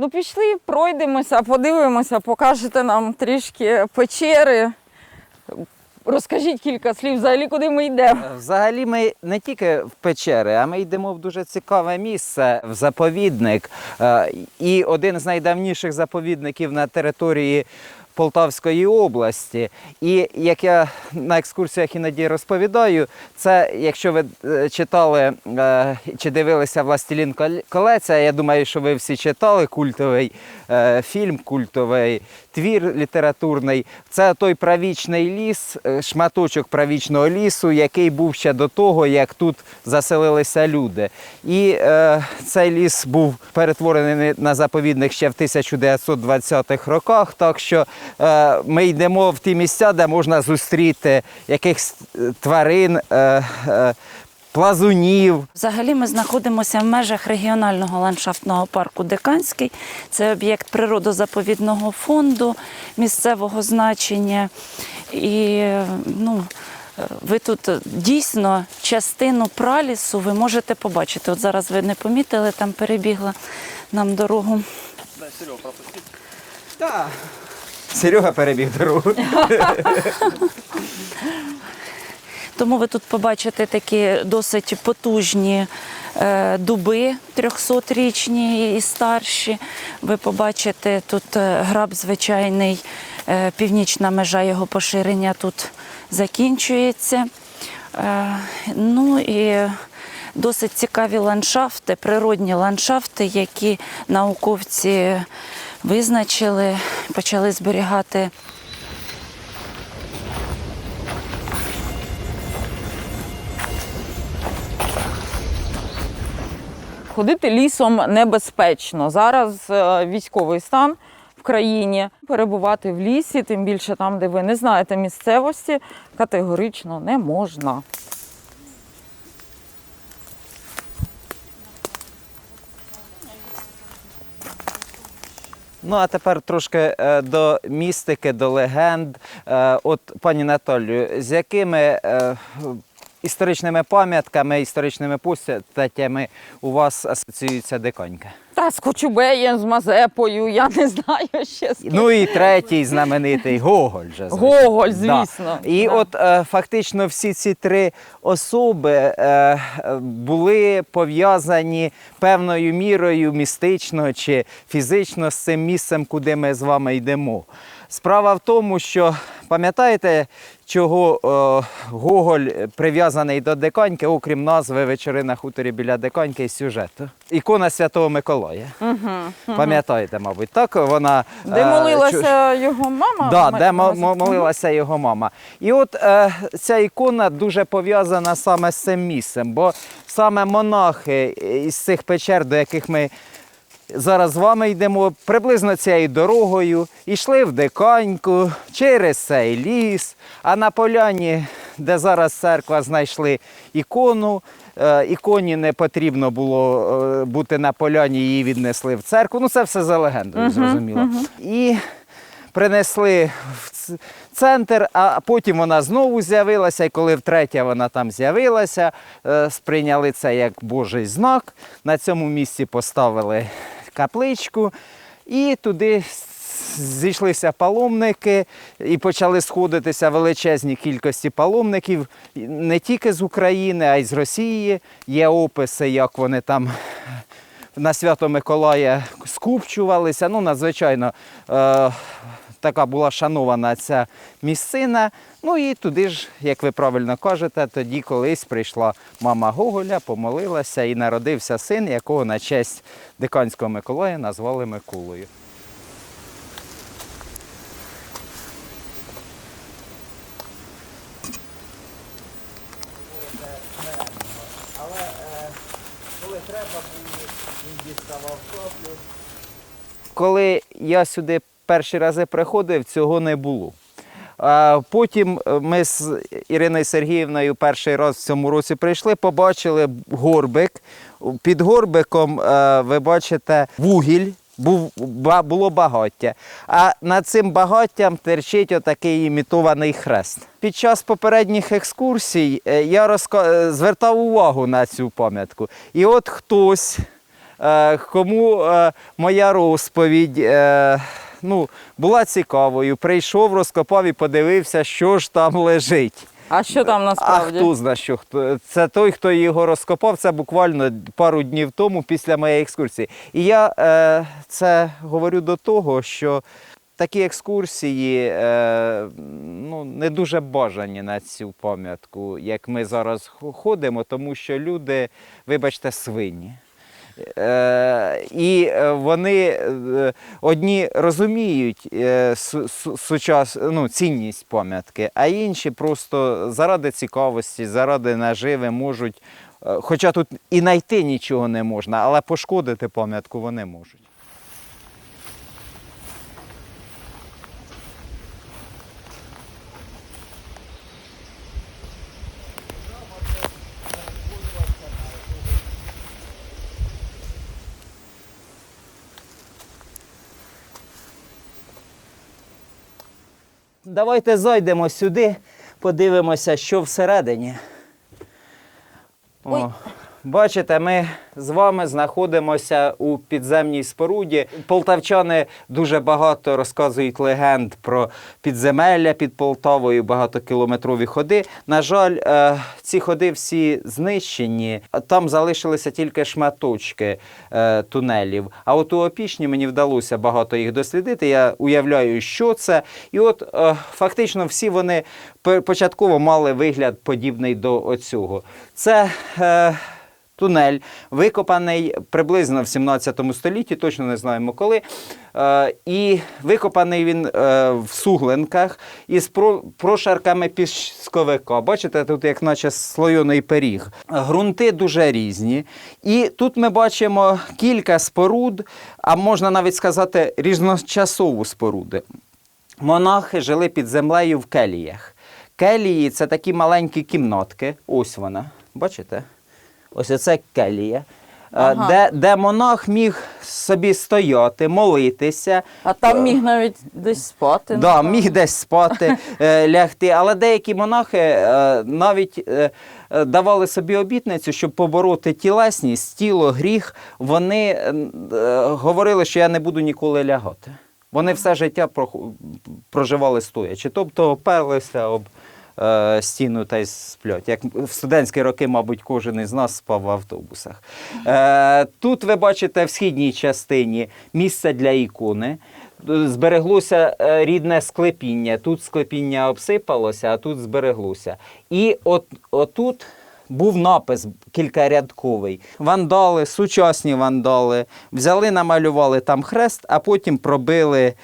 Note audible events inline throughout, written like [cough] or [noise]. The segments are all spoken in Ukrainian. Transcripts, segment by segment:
Ну, пішли, пройдемося, подивимося, покажете нам трішки печери. Розкажіть кілька слів взагалі, куди ми йдемо. Взагалі ми не тільки в печери, а ми йдемо в дуже цікаве місце, в заповідник. Е, І один з найдавніших заповідників на території Полтавської області. І як я на екскурсіях іноді розповідаю, це якщо ви е, читали е, чи дивилися Властелін Кол- колець, а я думаю, що ви всі читали культовий е, фільм, культовий твір літературний. Це той правічний ліс, шматочок правічного лісу, який був ще до того, як тут заселилися люди. І е, цей ліс був перетворений на заповідник ще в 1920-х роках. Так що ми йдемо в ті місця, де можна зустріти якихось е, тварин. Е, е, Плазунів, Взагалі ми знаходимося в межах регіонального ландшафтного парку Деканський. Це об'єкт природозаповідного фонду місцевого значення. І ну, е, ви тут дійсно частину пралісу ви можете побачити. От зараз ви не помітили, там перебігла нам дорогу. Серега перебіг дорогу. Тому ви тут побачите такі досить потужні е, дуби 300-річні і старші. Ви побачите тут е, граб звичайний, е, північна межа його поширення тут закінчується. Ну і досить цікаві ландшафти, природні ландшафти, які науковці визначили, почали зберігати. Ходити лісом небезпечно. Зараз е, військовий стан в країні. Перебувати в лісі, тим більше там, де ви не знаєте місцевості, категорично не можна. Ну а тепер трошки е, до містики, до легенд. Е, от, пані Наталію, з якими е, історичними пам'ятками, історичними постатями у вас асоціюється диконька? Та з Кочубеєм, з Мазепою, я не знаю ще з ким. Ну і третій знаменитий Гоголь. Же, звичайно. Гоголь, Да. І Да. от е, фактично всі ці три особи е, е, були пов'язані певною мірою містично чи фізично з цим місцем, куди ми з вами йдемо. Справа в тому, що пам'ятаєте, чого е, Гоголь прив'язаний до Диканьки, окрім назви вечори на хуторі біля Диканьки і сюжету. Ікона Святого Миколая. Пам'ятаєте, мабуть, так вона Де е, чу- молилася його мама? Да, Ма- де молилася його мама. І от е, ця ікона дуже пов'язана саме з цим місцем, бо саме монахи із цих печер, до яких ми зараз з вами йдемо, приблизно цією дорогою, йшли в Диканьку через цей ліс, а на поляні, де зараз церква, знайшли ікону. Е, Іконі не потрібно було е, бути на поляні, її віднесли в церкву. Ну, це все за легендою, зрозуміло. І принесли в центр, а потім вона знову з'явилася, і коли втретє вона там з'явилася, е, сприйняли це як Божий знак. На цьому місці поставили капличку і туди зійшлися паломники і почали сходитися величезні кількості паломників не тільки з України, а й з Росії. Є описи, як вони там на Свято Миколая скупчувалися. Ну, надзвичайно е, така була шанована ця місцина. Ну і туди ж, як ви правильно кажете, тоді колись прийшла мама Гоголя, помолилася і народився син, якого на честь Диканського Миколая назвали Миколою. Коли я сюди перші рази приходив, цього не було. Потім е, ми з Іриною Сергіївною перший раз в цьому році прийшли, побачили горбик. Під горбиком е, ви бачите вугіль, був, було багаття. А над цим багаттям терчить отакий імітований хрест. Під час попередніх екскурсій е, я розка... звертав увагу на цю пам'ятку. І от хтось кому моя розповідь ну, була цікавою, прийшов, розкопав і подивився, що ж там лежить. А що там А хто знає, що хто це той, хто його розкопав. Це буквально пару днів тому після моєї екскурсії. І я е, це говорю до того, що такі екскурсії е, ну, не дуже бажані на цю пам'ятку, як ми зараз ходимо, тому що люди, вибачте, свині. Е, і е, вони е, одні розуміють су- су- сучас, ну, цінність пам'ятки, а інші просто заради цікавості, заради наживи можуть, хоча тут і знайти нічого не можна, але пошкодити пам'ятку вони можуть. Давайте зайдемо сюди, подивимося, що всередині. Ой. Бачите, ми з вами знаходимося у підземній споруді. Полтавчани дуже багато розказують легенд про підземелля під Полтавою, багатокілометрові ходи. На жаль, е, ці ходи всі знищені. Там залишилися тільки шматочки е, тунелів. А от у Опішні мені вдалося багато їх дослідити. Я уявляю, що це. І от е, фактично всі вони початково мали вигляд подібний до оцього. Це тунель, викопаний приблизно в 17 столітті, точно не знаємо коли. Е, і викопаний він е, в суглинках із прошарками пісковика. Бачите, тут як наче слойоний пиріг. Грунти дуже різні. І тут ми бачимо кілька споруд, а можна навіть сказати різночасову споруди. Монахи жили під землею в келіях. Келії це такі маленькі кімнатки. Ось вона. Бачите? Ось це келія. е, Ага. Де, де монах міг собі стояти, молитися. А там міг навіть десь спати. Да, міг десь спати, [laughs] е, лягти. Але деякі монахи е, навіть давали собі обітницю, щоб побороти тілесність, тіло, гріх. Вони говорили, що я не буду ніколи лягати. Вони все життя проживали стоячи, тобто оперлися об стіну та й спльоть. Як в студентські роки, мабуть, кожен із нас спав в автобусах. Е, тут ви бачите в східній частині місце для ікони. Збереглося е, рідне склепіння. Тут склепіння обсипалося, а тут збереглося. І от, отут був напис кількарядковий. Вандали, сучасні вандали, взяли, намалювали там хрест, а потім пробили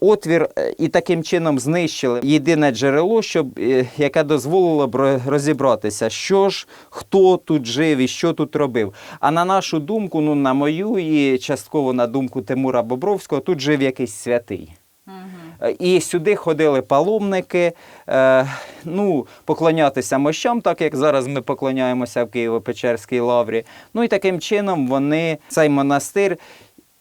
отвір е, і таким чином знищили єдине джерело, щоб, е, яке дозволило б розібратися, що ж, хто тут жив і що тут робив. А на нашу думку, ну на мою і частково на думку Тимура Бобровського, тут жив якийсь святий. Е, І сюди ходили паломники, е, ну, поклонятися мощам, так як зараз ми поклоняємося в Києво-Печерській лаврі. Ну і таким чином вони цей монастир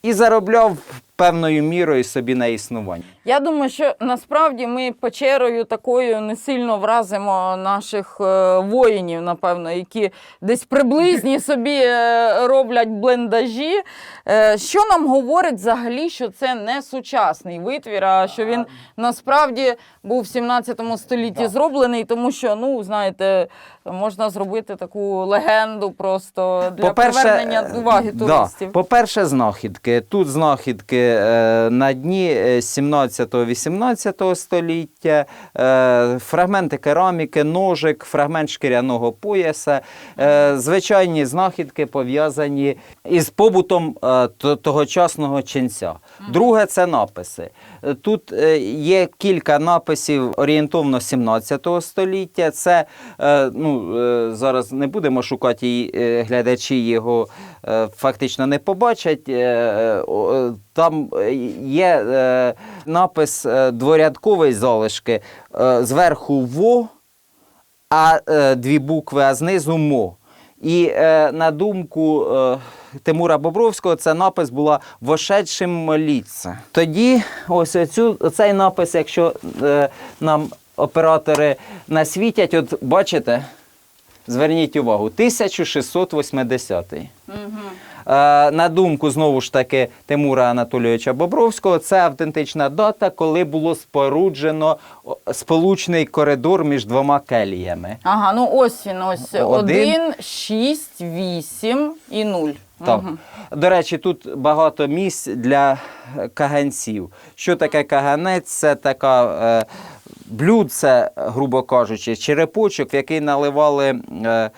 і заробляв певною мірою собі на існування. Я думаю, що насправді ми печерою такою не сильно вразимо наших е, воїнів, напевно, які десь приблизні [laughs] собі е, роблять блендажі. Е, що нам говорить взагалі, що це не сучасний витвір, а що він насправді був в 17 столітті зроблений, тому що, ну, знаєте, можна зробити таку легенду просто для привернення уваги да, туристів. По-перше, знахідки. Тут знахідки на дні е, 17-18 століття, е, фрагменти кераміки, ножик, фрагмент шкіряного пояса, е, звичайні знахідки пов'язані із побутом е, тогочасного ченця. Друге це написи. Е, Тут е, є кілька написів орієнтовно 17 століття. Це е, ну, е, зараз не будемо шукати її, е, глядачі його е, фактично не побачать. Е, е, е, Е, є е, напис е, дворядковий залишки е, зверху во, а е, дві букви, а знизу мо. І е, на думку е, Тимура Бобровського, це напис була «Вошедшим моліться». Тоді ось цю, цей напис, якщо е, нам оператори насвітять, от бачите, зверніть увагу, 1680. Е, На думку знову ж таки Тимура Анатолійовича Бобровського, це автентична дата, коли було споруджено сполучний коридор між двома келіями. Ага, ну ось він, ось Один. 1, 6, 8 і 0. Так. До речі, тут багато місць для е, каганців. Що таке каганець? Це така е, блюдце, грубо кажучи, черепочок, в який наливали е,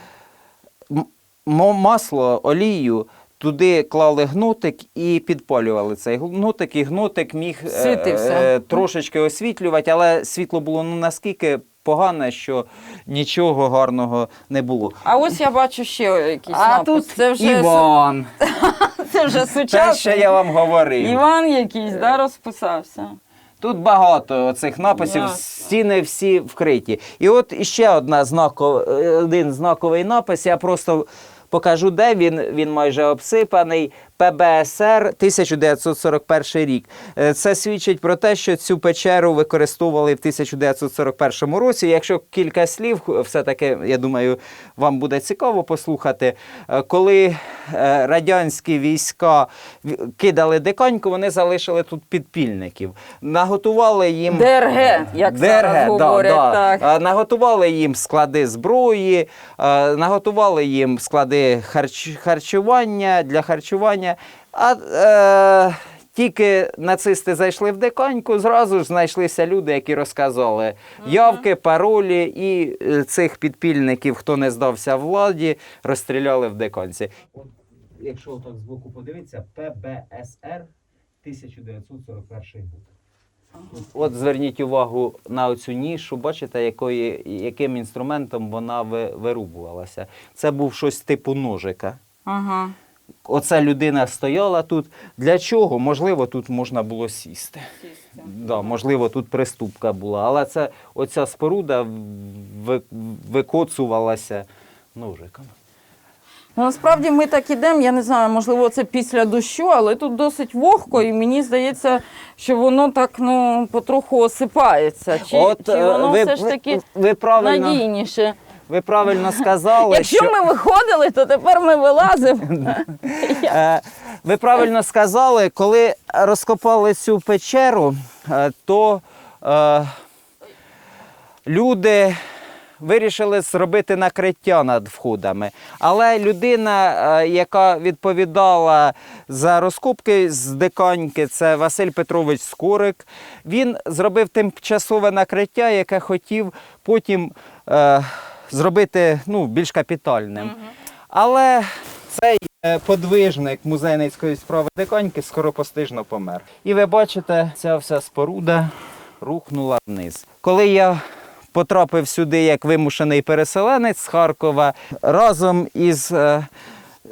масло, олію. Туди клали гнотик і підпалювали цей гнотик, і гнотик міг е, е, трошечки освітлювати, але світло було ну, наскільки погане, що нічого гарного не було. А ось я бачу ще якийсь А напис. тут це вже, Іван. [laughs] це вже Те, що я вам говорив. Іван якийсь, да, розписався. Тут багато цих написів, Ясно. стіни всі вкриті. І от іще одна знакова, один знаковий напис. Я просто покажу, де він. Він майже обсипаний. ПБСР 1941 рік. Е, Це свідчить про те, що цю печеру використовували в 1941 році. Якщо кілька слів, все-таки, я думаю, вам буде цікаво послухати. Е, Коли е, радянські війська кидали диканьку, вони залишили тут підпільників. Наготували їм ДРГ, як зараз говорять, так. Е, Наготували їм склади зброї, е, наготували їм склади харч... харчування для харчування. А е, тільки нацисти зайшли в диканьку, зразу ж знайшлися люди, які розказали явки, паролі, і е, цих підпільників, хто не здався владі, розстріляли в диканці. От, якщо так збоку подивитися, ПБСР 1941 рік. От зверніть увагу на оцю нішу, бачите, якої, яким інструментом вона ви- вирубувалася. Це був щось типу ножика. Ага. Оця людина стояла тут. Для чого? Можливо, тут можна було сісти. Да, можливо, тут приступка була. Але це оця споруда викоцувалася ножиком. Ну, насправді ми так ідемо, я не знаю, можливо, це після дощу, але тут досить вогко, і мені здається, що воно так ну, потроху осипається. Чи, чи е, воно ви, все ж ви- таки ви, правильно, надійніше. Ви правильно сказали, Якщо що... ми виходили, то тепер ми вилазимо. [laughs] Е, Ви правильно сказали, коли розкопали цю печеру, е, то е, люди вирішили зробити накриття над входами. Але людина, е, яка відповідала за розкопки з диканьки, це Василь Петрович Скорик, він зробив тимчасове накриття, яке хотів потім е, зробити ну, більш капітальним. Але цей е, подвижник музейницької справи диканьки скоропостижно помер. І ви бачите, ця вся споруда рухнула вниз. Коли я потрапив сюди як вимушений переселенець з Харкова, разом із е,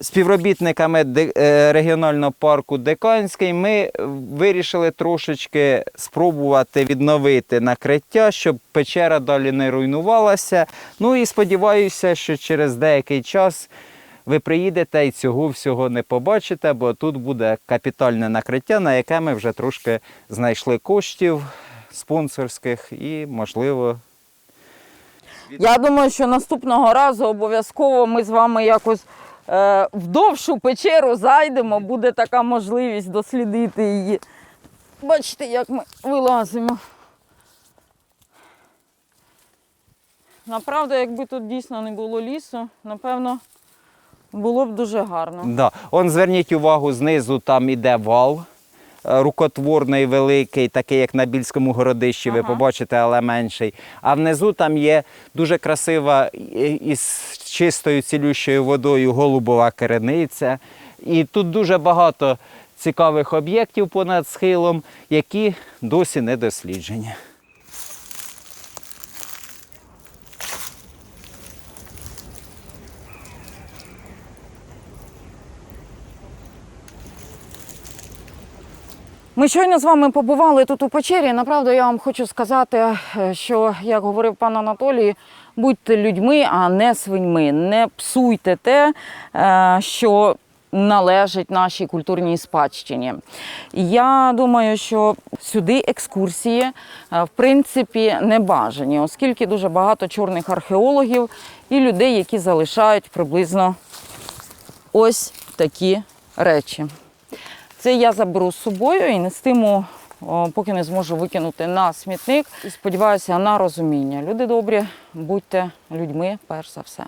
співробітниками е, регіонального парку Диканський ми вирішили трошечки спробувати відновити накриття, щоб печера далі не руйнувалася. Ну і сподіваюся, що через деякий час ви приїдете і цього всього не побачите, бо тут буде капітальне накриття, на яке ми вже трошки знайшли коштів спонсорських і, можливо, Я думаю, що наступного разу обов'язково ми з вами якось в довшу печеру зайдемо, буде така можливість дослідити її. Бачите, як ми вилазимо. Направда, якби тут дійсно не було лісу, напевно, було б дуже гарно. Да. Он зверніть увагу, знизу там іде вал. Рукотворний, великий, такий, як на Більському городищі, ви Ага. побачите, але менший. А внизу там є дуже красива із чистою цілющою водою голубова керениця. І тут дуже багато цікавих об'єктів понад схилом, які досі не досліджені. Ми щойно з вами побували тут у печері. Направду я вам хочу сказати, е, що, як говорив пан Анатолій, будьте людьми, а не свиньми. Не псуйте те, е, що належить нашій культурній спадщині. Я думаю, що сюди екскурсії е, в принципі не бажані, оскільки дуже багато чорних археологів і людей, які залишають приблизно ось такі речі. Це я заберу з собою і нестиму, поки не зможу викинути на смітник. І сподіваюся на розуміння. Люди добрі, будьте людьми перш за все.